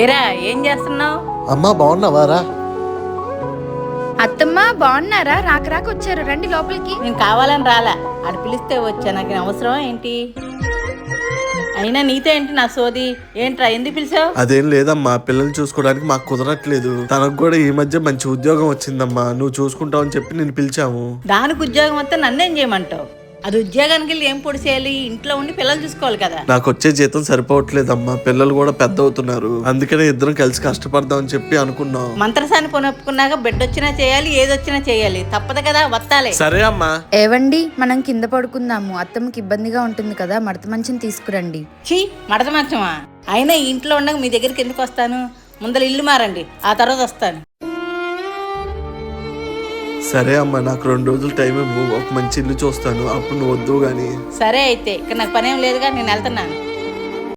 ఏరా ఏం చేస్తున్నావు? అమ్మా బాగున్నావారా అత్తమ్మ బాగున్నారా? రాక రాక వచ్చారు. రండి లోపలికి. నేను కావాలని రాలా. ఆడు పిలిస్తే వచ్చా. నాకు అవసరం ఏంటి? అయినా నీతో ఏంటి నా సోది? ఏంట్రా ఎందుకు పిలిచావు? అదేం లేదమ్మా. పిల్లల్ని చూసుకోవడానికి మాకు కుదరట్లేదు. తనకు కూడా ఈ మధ్య మంచి ఉద్యోగం వచ్చిందమ్మా. నువ్వు చూసుకుంటావు అని చెప్పి నేను పిలిచాము. దానికి ఉద్యోగం వస్తే నన్నేం చేయమంటావు? అది ఉద్యోగానికి వెళ్ళి ఏం పొడి చేయాలి? ఇంట్లో ఉండి పిల్లలు చూసుకోవాలి కదా. నాకు వచ్చే జీతం సరిపోవట్లేదమ్మా. పిల్లలు కూడా పెద్ద అవుతున్నారు. అందుకనే ఇద్దరం కలిసి కష్టపడదాం అని చెప్పి అనుకున్నాం. మంత్రసాన్ని పొనొప్పుకున్నాక బిడ్డ వచ్చినా చేయాలి ఏది వచ్చినా చేయాలి. తప్పదు కదా వత్తాలే. సరే అమ్మా. ఏవండి మనం కింద పడుకుందాము. అత్తమ్మకి ఇబ్బందిగా ఉంటుంది కదా మడత మంచిని తీసుకురండి. చీ మడత మంచమా? అయినా ఈ ఇంట్లో ఉండగా మీ దగ్గరికి ఎందుకు వస్తాను? ముందర ఇల్లు మారండి ఆ తర్వాత వస్తాను. సరే అమ్మా నాకు రెండు రోజులు టైం ఇవ్వు. ఒక మంచి ఇల్లు చూస్తాను. అప్పుడు నువ్వు వద్దు కానీ సరే అయితే ఇక్కడ నాకు పనేం లేదుగా నేను వెళ్తున్నాను.